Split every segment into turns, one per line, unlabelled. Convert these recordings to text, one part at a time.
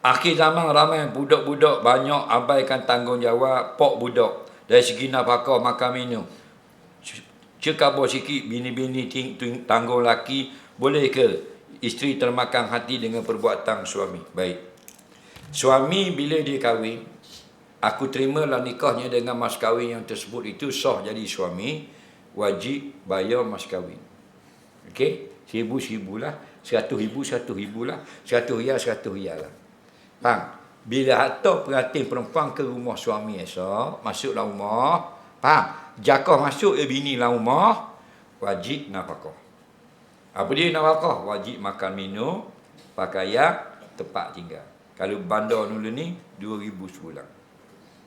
Akhir zaman ramai budak-budak banyak abaikan tanggungjawab pok budak. Dari segi nafkah makan minum. Cekabur sikit bini-bini tanggung laki boleh ke isteri termakan hati dengan perbuatan suami. Baik. Suami bila dia kahwin, aku terimalah nikahnya dengan mas kahwin yang tersebut itu sah jadi suami, wajib bayar mas kahwin. Okey? Seribu seribu lah. Seratus ribu, seratus ribu lah. Seratus riyal, seratus riyal lah. Faham? Bila hantar pengantin perempuan ke rumah suami esok, masuklah rumah. Faham? Jakah masuk ya bini lah rumah, wajib nafkah. Apa dia nafkah? Wajib makan minum, pakaian, tempat tinggal. Kalau bandar dulu ni, RM2,000 sebulan.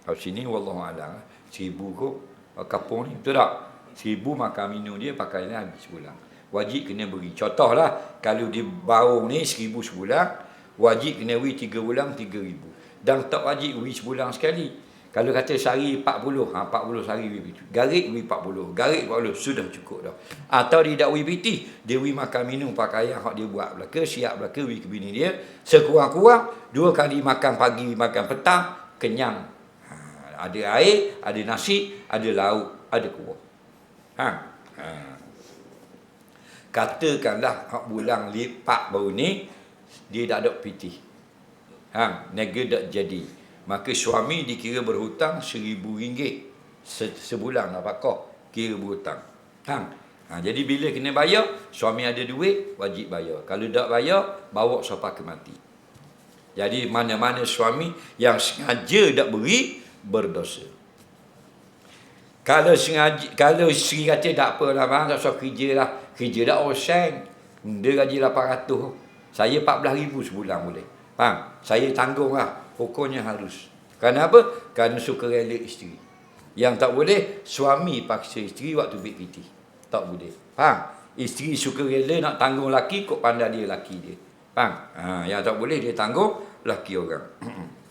Kalau sini, Wallahualam, RM1,000 kot. Kapung ni, betul tak? RM1,000 makan minum dia, pakaian habis sebulan. Wajib kena beri. Contohlah, kalau di baru ni RM1,000 sebulan, wajib kena beri 3 bulan RM3,000. Dan tak wajib beri sebulan sekali. Kalau kata sehari 40, ha, 40 sehari PT. Garik beri 40. Garik 40, sudah cukup dah. Atau dia tak beri PT, dia beri makan minum pakaian hak dia buat belaka, siap belaka, beri ke bini dia. Sekurang-kurang, dua kali makan pagi, makan petang, kenyang. Ha, ada air, ada nasi, ada lauk, ada kuah. Ha. ha. Katakanlah hak bulan lipat baru ni, dia tak ada PT. Ha, nega tak jadi. Maka suami dikira berhutang seribu ringgit se- sebulan apakah kira berhutang. Ha. ha. jadi bila kena bayar, suami ada duit, wajib bayar. Kalau tak bayar, bawa sampai ke mati. Jadi mana-mana suami yang sengaja tak beri, berdosa. Kalau sengaja, kalau isteri kata tak apalah bang, tak usah kerja lah. Kerja dah oseng. Dia gaji 800. Saya 14,000 sebulan boleh. Faham? Saya tanggung lah. Pokoknya harus. Kerana apa? Kerana suka rela isteri. Yang tak boleh, suami paksa isteri waktu BPT. Tak boleh. Faham? Isteri suka rela nak tanggung laki, kok pandai dia laki dia. Faham? Ha, yang tak boleh dia tanggung laki orang.